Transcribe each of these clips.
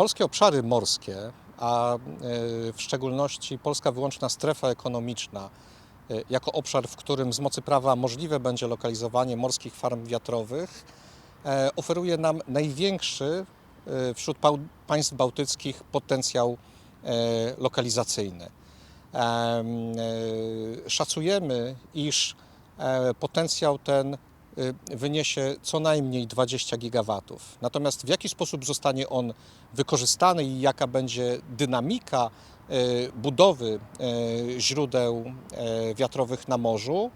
Polskie obszary morskie, a e, w szczególności polska wyłączna strefa ekonomiczna, e, jako obszar, w którym z mocy prawa możliwe będzie lokalizowanie morskich farm wiatrowych, e, oferuje nam największy wśród państw bałtyckich potencjał lokalizacyjny. Em, Szacujemy, iż potencjał ten wyniesie co najmniej 20 gigawatów. Natomiast w jaki sposób zostanie on wykorzystany i jaka będzie dynamika y, budowy y, źródeł y, wiatrowych na morzu,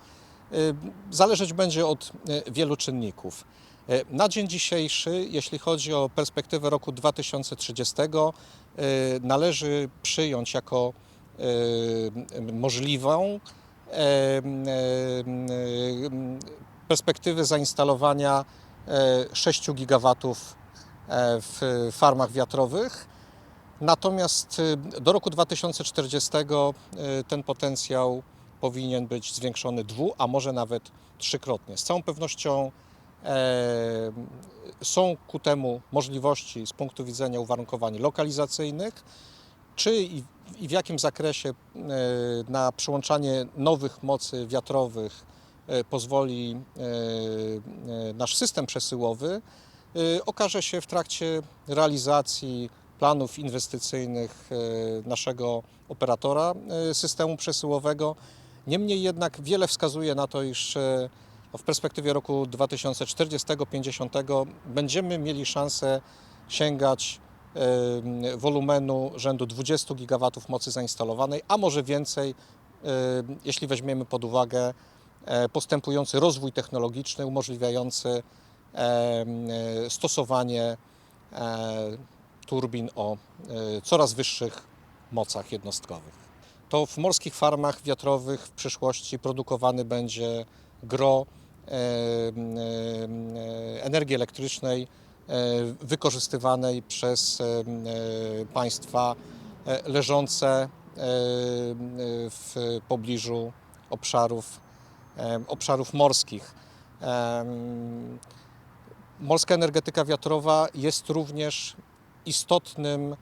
y, zależeć będzie od y, wielu czynników. Y, Na dzień dzisiejszy, jeśli chodzi o perspektywę roku 2030, y, należy przyjąć jako y, możliwą perspektywy zainstalowania e, 6 gigawatów e, w farmach wiatrowych. Natomiast y, do roku 2040 y, ten potencjał powinien być zwiększony dwu, a może nawet trzykrotnie. Z całą pewnością e, są ku temu możliwości z punktu widzenia uwarunkowań lokalizacyjnych, czy i, w jakim zakresie e, na przyłączanie nowych mocy wiatrowych e, pozwoli e, e, nasz system przesyłowy, e, okaże się w trakcie realizacji planów inwestycyjnych e, naszego operatora e, systemu przesyłowego. Niemniej jednak wiele wskazuje na to, iż e, w perspektywie roku 2040-50 będziemy mieli szansę sięgać e, wolumenu rzędu 20 gigawatów mocy zainstalowanej, a może więcej, e, jeśli weźmiemy pod uwagę e, postępujący rozwój technologiczny umożliwiający e, e, stosowanie e, turbin o e, coraz wyższych mocach jednostkowych. To w morskich farmach wiatrowych w przyszłości produkowany będzie gro e, e, energii elektrycznej e, wykorzystywanej przez e, e, państwa e, leżące e, w pobliżu obszarów, e, obszarów morskich. Morska energetyka wiatrowa jest również istotnym e,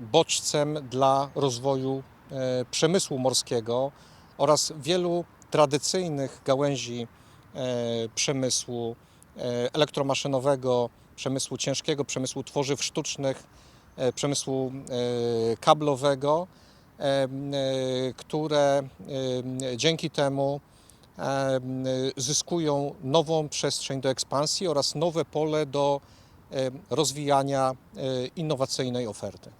bodźcem dla rozwoju e, przemysłu morskiego oraz wielu tradycyjnych gałęzi e, przemysłu elektromaszynowego, przemysłu ciężkiego, przemysłu tworzyw sztucznych, przemysłu kablowego, które em, dzięki temu em, zyskują nową przestrzeń do ekspansji oraz nowe pole do rozwijania e, innowacyjnej oferty.